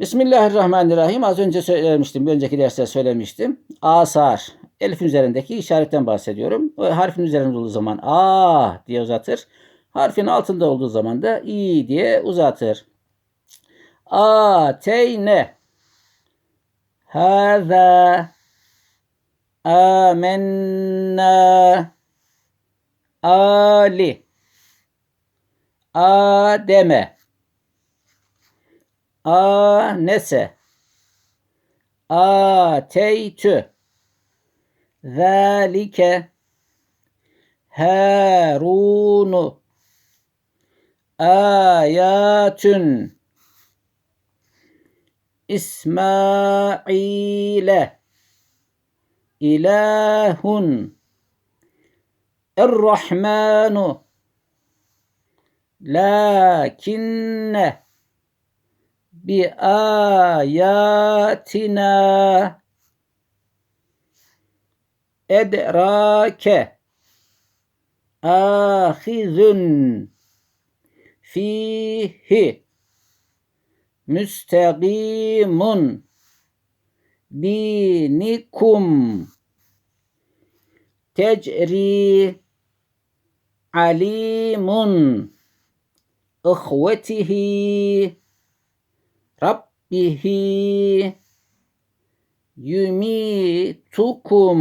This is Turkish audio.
Bismillahirrahmanirrahim. Az önce söylemiştim. Bir önceki derste söylemiştim. Asar. Elifin üzerindeki işaretten bahsediyorum. Harfin üzerinde olduğu zaman A diye uzatır. Harfin altında olduğu zaman da İ diye uzatır. Ateyne. Hâzâ. Âmennâ. Ali. Ademe. Anese. Ateytü. Zalike. Harunu. Ayatün. İsmaile. İlahun. Er-Rahmanu. Lakinne بآياتنا. إدراك آخذ فيه مستقيم بينكم. تجري عليم إخوته. Rabbihi yumitukum